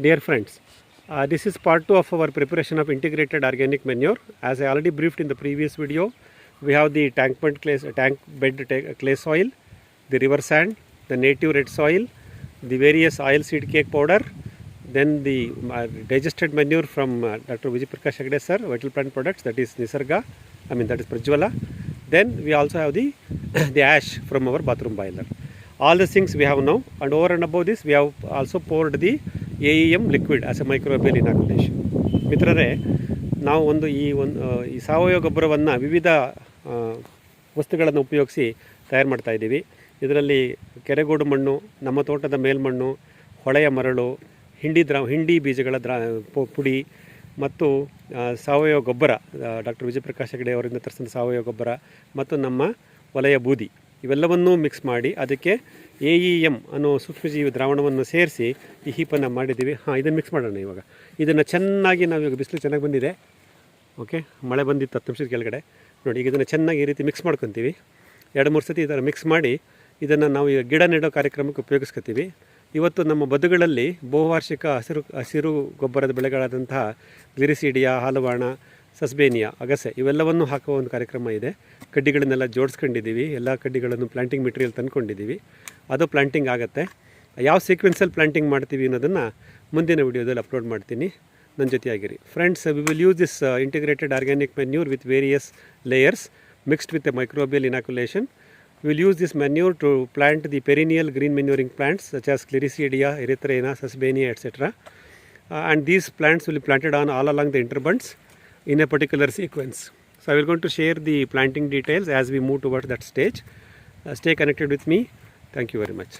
Dear friends, uh, this is part 2 of our preparation of integrated organic manure. As I already briefed in the previous video, we have the tank bed clay, tank bed clay soil, the river sand, the native red soil, the various oil seed cake powder, then the uh, digested manure from uh, Dr. Vijay Prakash Agde sir, vital plant products, that is Nisarga, I mean that is Prajwala. Then we also have the, the ash from our bathroom boiler. All the things we have now, and over and above this, we have also poured the AEM liquid as a microbial inoculation ಮಿತ್ರರೇ, ನಾವು ಒಂದು ಈ ಒಂದು ಈ ಸಾವಯವ ಗೊಬ್ಬರವನ್ನು ವಿವಿಧ ವಸ್ತುಗಳನ್ನು ಉಪಯೋಗಿಸಿ ತಯಾರು ಮಾಡ್ತಾ ಇದ್ದೀವಿ. ಇದರಲ್ಲಿ ಕೆರೆಗೋಡು ಮಣ್ಣು, ನಮ್ಮ ತೋಟದ ಮೇಲ್ಮಣ್ಣು, ಹೊಳೆಯ ಮರಳು, ಹಿಂಡಿ ದ್ರಾ, ಹಿಂಡಿ ಬೀಜಗಳ ದ್ರಾ ಪುಡಿ ಮತ್ತು ಸಾವಯವ ಗೊಬ್ಬರ ಡಾಕ್ಟರ್ ವಿಜಯಪ್ರಕಾಶ್ ಹೆಗಡೆ ಅವರಿಂದ ತರಿಸಿದ ಸಾವಯವ ಗೊಬ್ಬರ ಮತ್ತು ನಮ್ಮ ವಲಯ ಬೂದಿ. ಇವೆಲ್ಲವನ್ನೂ ಮಿಕ್ಸ್ ಮಾಡಿ ಅದಕ್ಕೆ ಎ ಇ ಎಂ ಅನ್ನೋ ಸೂಕ್ಷ್ಮಜೀವಿ ದ್ರಾವಣವನ್ನು ಸೇರಿಸಿ ಈ ಹೀಪನ್ನು ಮಾಡಿದ್ದೀವಿ. ಹಾಂ, ಇದನ್ನು ಮಿಕ್ಸ್ ಮಾಡೋಣ ಇವಾಗ. ಇದನ್ನು ಚೆನ್ನಾಗಿ ನಾವು ಇವಾಗ ಬಿಸಿಲು ಚೆನ್ನಾಗಿ ಬಂದಿದೆ. ಓಕೆ ಮಳೆ ಬಂದಿತ್ತು ಹತ್ತು ನಿಮಿಷದ ಕೆಳಗಡೆ. ನೋಡಿ, ಈಗ ಇದನ್ನು ಚೆನ್ನಾಗಿ ಈ ರೀತಿ ಮಿಕ್ಸ್ ಮಾಡ್ಕೊತೀವಿ. ಎರಡು, ಮೂರು ಸತಿ ಇದನ್ನು ಮಿಕ್ಸ್ ಮಾಡಿ ಇದನ್ನು ನಾವು ಈಗ ಗಿಡ ನೆಡೋ ಕಾರ್ಯಕ್ರಮಕ್ಕೆ ಉಪಯೋಗಿಸ್ಕೊತೀವಿ. ಇವತ್ತು ನಮ್ಮ ಬದುಗಳಲ್ಲಿ ಬಹುವಾರ್ಷಿಕ ಹಸಿರು ಹಸಿರು ಗೊಬ್ಬರದ ಬೆಳೆಗಳಾದಂತಹ ಗ್ಲಿರಿಸಿಡಿಯಾ ಹಾಲುವಾಣ ಸಸ್ಬೇನಿಯಾ ಅಗಸೆ ಇವೆಲ್ಲವನ್ನು ಹಾಕುವ ಒಂದು ಕಾರ್ಯಕ್ರಮ ಇದೆ. ಕಡ್ಡಿಗಳನ್ನೆಲ್ಲ ಜೋಡಿಸ್ಕೊಂಡಿದ್ದೀವಿ. ಎಲ್ಲ ಕಡ್ಡಿಗಳನ್ನು ಪ್ಲಾಂಟಿಂಗ್ ಮೆಟೀರಿಯಲ್ ತಂದ್ಕೊಂಡಿದ್ದೀವಿ. ಅದು ಪ್ಲಾಂಟಿಂಗ್ ಆಗುತ್ತೆ. ಯಾವ ಸೀಕ್ವೆನ್ಸಲ್ಲಿ ಪ್ಲಾಂಟಿಂಗ್ ಮಾಡ್ತೀವಿ ಅನ್ನೋದನ್ನು ಮುಂದಿನ ವಿಡಿಯೋದಲ್ಲಿ ಅಪ್ಲೋಡ್ ಮಾಡ್ತೀನಿ. ನನ್ನ ಜೊತೆಯಾಗಿರಿ. Friends we will use this integrated organic manure with various layers mixed with a microbial inoculation will use this this to plant the perennial green manuring plants such as as Clericidia, sesbania etcetera and these plants these planted on all all on interbunds in a particular sequence. So I will going to share the planting details as we move towards that stage. Uh, stay connected with me. Thank you very much.